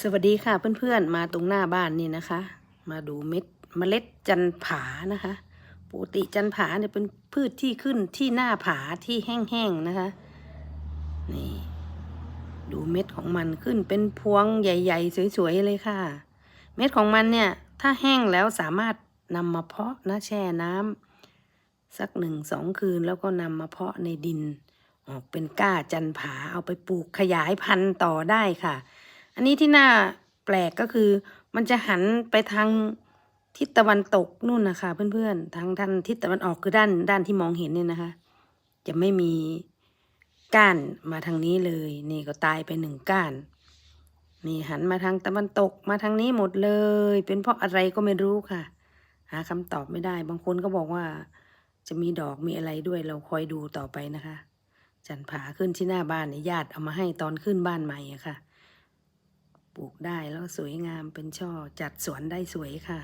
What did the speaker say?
สวัสดีค่ะเพื่อนๆ มาตรงหน้าบ้านนี่นะคะ มาดูเม็ดเมล็ดจันผานะคะปกติจันผาเนี่ยเป็นพืชที่ขึ้นที่หน้าผาที่แห้งๆนะคะนี่ดูเม็ดของมันขึ้นเป็นพวงใหญ่ ๆ สวยๆเลยค่ะ เม็ดของมันเนี่ยถ้าแห้งแล้วสามารถนำมาเพาะนะแช่น้ำสักหนึ่งสองคืนแล้วก็นำมาเพาะในดิน ออกเป็นก้าจันผาเอาไปปลูกขยายพันธุ์ต่อได้ค่ะ อันนี้ที่น่าแปลกก็คือ มันจะหันไปทางทิศตะวันตกนู่นนะคะเพื่อนๆ ทางด้านทิศตะวันออกคือด้านด้านที่มองเห็นเนี่ยนะคะ จะไม่มีก้านมาทางนี้เลย นี่ก็ตายไปหนึ่งก้าน นี่หันมาทางตะวันตกมาทางนี้หมดเลย เป็นเพราะอะไรก็ไม่รู้ค่ะ หาคำตอบไม่ได้ บางคนก็บอกว่า จะมีดอกมีอะไรด้วยเราคอยดูต่อไปนะคะ จันผาขึ้นที่หน้าบ้านเนี่ยญาติเอามาให้ตอนขึ้นบ้านใหม่อะค่ะ ปลูกได้แล้วสวยงามเป็นช่อจัดสวนได้สวยค่ะ